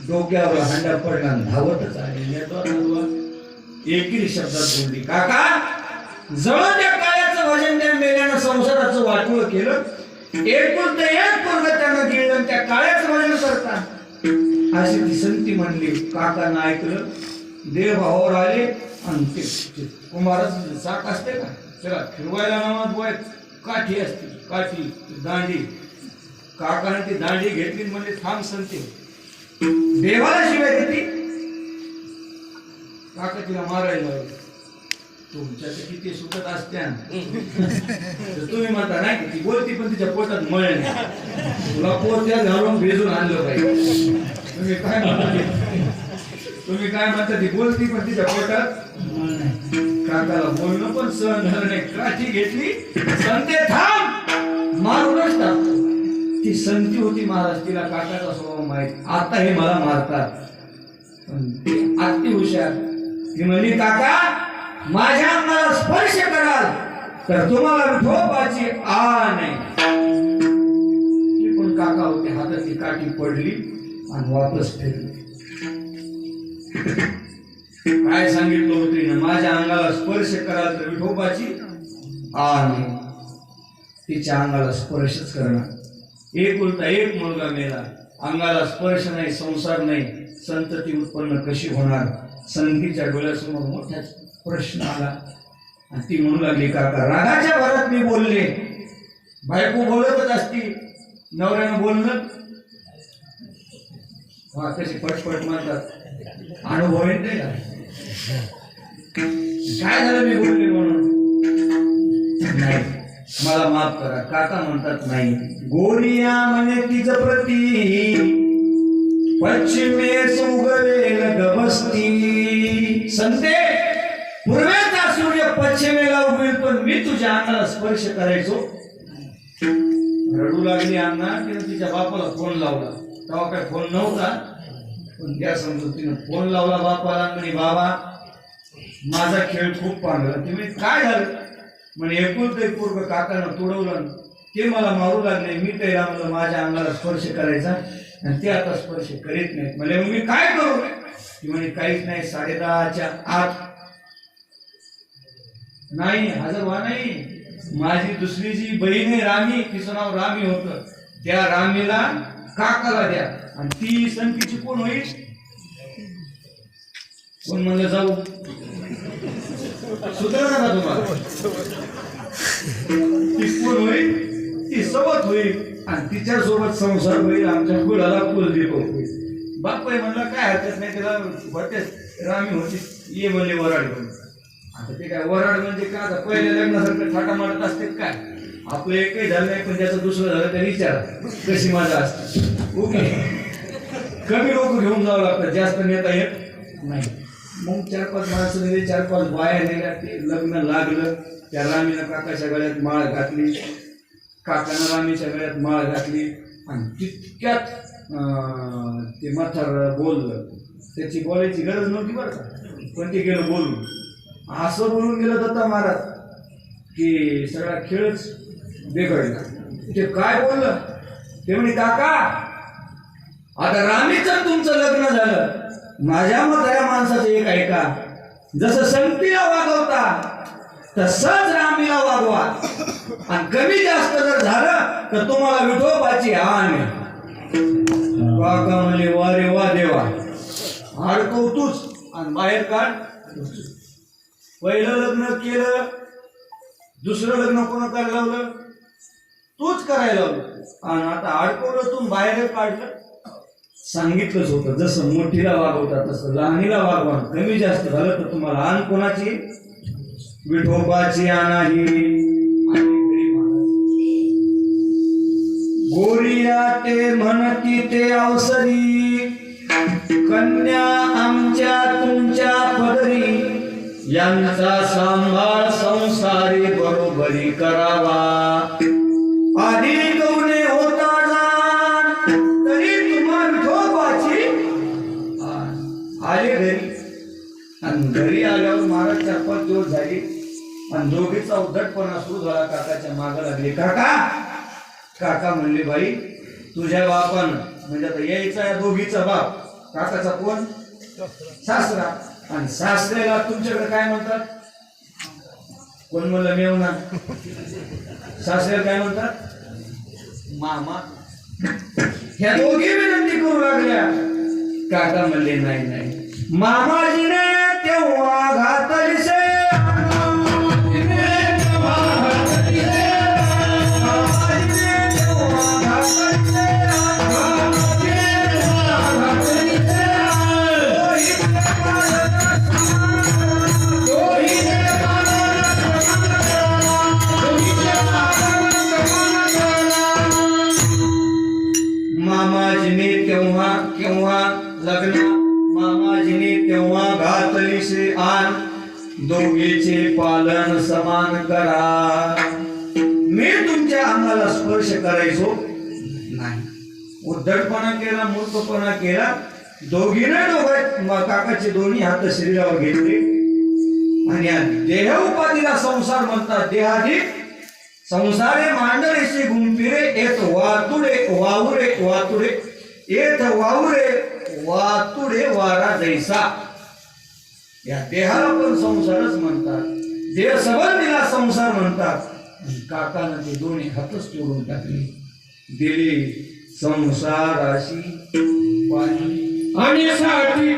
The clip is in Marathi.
डोक्यावर हंडा पडला धावतच आले एकही शब्दात बोलली काका जवळ त्या काळ्याचं भजन त्या मेल्यानं संसाराचं वाटवं केलं. एकूण ते एक पूर्ण त्यानं गिळलं त्या काळ्याचं भजन करता. अशी ती संती म्हणली. काकानं ऐकलं देव भावावर आले आणि ते ते कुंभाराचं चाक असते का? चला फिरवायला नावात बोय काठी असते काठी दांडी. काकाने ती दांडी घेतली म्हणजे थांब संती देवाला शिवाय देते काका तिला मारायला लागले. तुमच्या किती सुखत असत्या. तुम्ही म्हणता नाही का ती बोलती पण तिच्या पोटात मळ नाही तुला पोत्यात घालून भेजून आणलं पाहिजे तुम्ही काय म्हणता तुम्ही काय म्हणता ती बोलती पण तिच्या पोटात मळ नाही काकाला बोलणं पण सहन झालं नाही. काठी घेतली संते थांब. मारूनच टाकतो ती संती होती महाराज तिला काकाचा स्वभाव माहीत. आता हे मला मारतात. पण ती अति हुशार. ती म्हणली काका माझ्या अंगाला स्पर्श कराल तर तुम्हाला विठोबाची आ नाही. पण काका होते हातातली काठी पडली आणि वापस फिरली. काय सांगितलं होतं माझ्या अंगाला स्पर्श कराल तर विठोबाची आ नाही. तिच्या अंगाला स्पर्शच करणार एक उलटा एक मुलगा मेला. अंगाला स्पर्श नाही संसार नाही. संतती उत्पन्न कशी होणार? संधीच्या डोळ्यासमोर मोठा प्रश्न आला. आणि ती म्हणू लागली काका रागाच्या भरात मी बोलले. बायको बोलतच असती. नवऱ्यानं बोललं. हा कशी पटपट म्हणतात. अनुभव येत नाही काय झालं मी बोलले म्हणून? नाही. मला माफ करा काका म्हणतात नाही. गोरिया म्हणे तिच प्रती. पश्चिमेस उगवेल गबस्ती संते पूर्वेचा सूर्य पश्चिमेला उगवेल पण मी तुझ्या अंगाला स्पर्श करायचो. रडू लागली अण्णा तिने तिच्या बापाला फोन लावला. तेव्हा काय फोन नव्हता पण त्या समजूतीनं फोन लावला बापाला म्हणे बाबा माझा खेळ खूप पांढरा. तुम्ही काय झालं? म्हणे एकूण ते पूर्व काकानं तुडवलं ते मला मारू लागले मी ते रामलं माझ्या अंगाला स्पर्श करायचा आणि ते आता स्पर्श करीत नाहीत. म्हणजे मग मी काय करू ती म्हणे काहीच नाही साडे दहाच्या आत. नाही हजर व्हा नाही. माझी दुसरी जी बहीण आहे रामी तिचं नाव रामी होतं. त्या रामीला काकाला द्या. आणि ती संतीची कोण होईल? म्हणलं जाऊ. सुधारणार का तुम्हाला. ती कोण होईल? ती सोबत होईल. आणि तिच्या सोबत संसार होईल आमच्या कुलाला कुलदीप होईल. बाप्पाई म्हणलं काय हरकत नाही त्याला होते. रामी होती. ये म्हणले वराड म्हणून. आता ते काय वराड म्हणजे काय? आता पहिल्या लग्नासारखं थाटा मारत असते काय? आपलं एकही झालं नाही पण त्याचं दुसरं झालं तर विचार. कशी माझा असते? ओके कमी लोक घेऊन जावं लागतं. जास्त नेता येत नाही. मग चार पाच माणसं नेले चार पाच बाया नेल्या ते लग्न लागलं. त्या रामीनं काकाच्या गळ्यात माळ घातली. काकानं रामीच्या गळ्यात माळ घातली. आणि तितक्यात ते मथार बोललं. त्याची बोलायची गरज नव्हती बरं का. पण ते गेलं बोलून. असं बोलून गेलं दत्ता महाराज की सगळा खेळच बिघडला. ते काय बोललं? ते म्हणे काका आता रामीचं तुमचं लग्न झालं. माझ्या म्हाताऱ्या माणसाचं एक ऐका. जसं संतीला वागवता तसंच रामीला वागवा. आणि कमी जास्त जर झालं तर तुम्हाला विठोबाची हान आम्ही काका म्हणले वा रे वा देवा. अडकवतोच आणि बाहेर काढ. पहिलं लग्न केलं दुसरं लग्न कोणा करायला लावलं? तूच करायला लावलं. आणि आता अडकवलं तू बाहेर काढलं. सांगितलंच होतं. जसं मोठीला वागवता तसं लहानीला वागवा कमी जास्त झालं तर तुम्हाला आण कोणाची? विठोबाची आणाही गोरिया ते म्हणती ते अवसरी कन्या आमच्या तुमच्या पदरी. यांचा सांभाळ संसारी बरोबरी करावा. आधी घरी आल्यावर महाराज चार पाच दिवस झाले. आणि दोघीचा उद्धटपणा सुरू झाला. काकाच्या माग लागले काका! काका म्हणले बाई तुझ्या बापानं म्हणजे आता यायचा या दोघीचा बाप काकाचा कोण? सासरा. आणि सासऱ्याला तुमच्याकडे काय म्हणतात? कोण म्हणलं मेवना सासऱ्याला काय म्हणतात? मामा. ह्या दोघी विनंती करू लागल्या. काका म्हणले नाही नाही. मामाजीने तेव्हा केव्हा लग्न? मामाजीने तेव्हा घातली श्री आण दोघीचे पालन समान करा. मी तुमच्या अंगाला स्पर्श करायचो. नाही. उद्धटपणा केला मूर्खपणा केला. दोघीने दोघं काकाचे दोन्ही हात शरीरावर घेतले. आणि देह उपाधीला संसार म्हणतात. देहाधी संसारे मांडळीशी गुंपिरे येत वातुडे वावरे वातुडे. येत वावरे वातुडे वारा जैसा. या देहाला पण संसारच म्हणतात. देह संबंधीला संसार म्हणतात. काकानं ते दोन्ही हातच तोडून टाकले. दिले संसाराशी पाणी. आणि साठी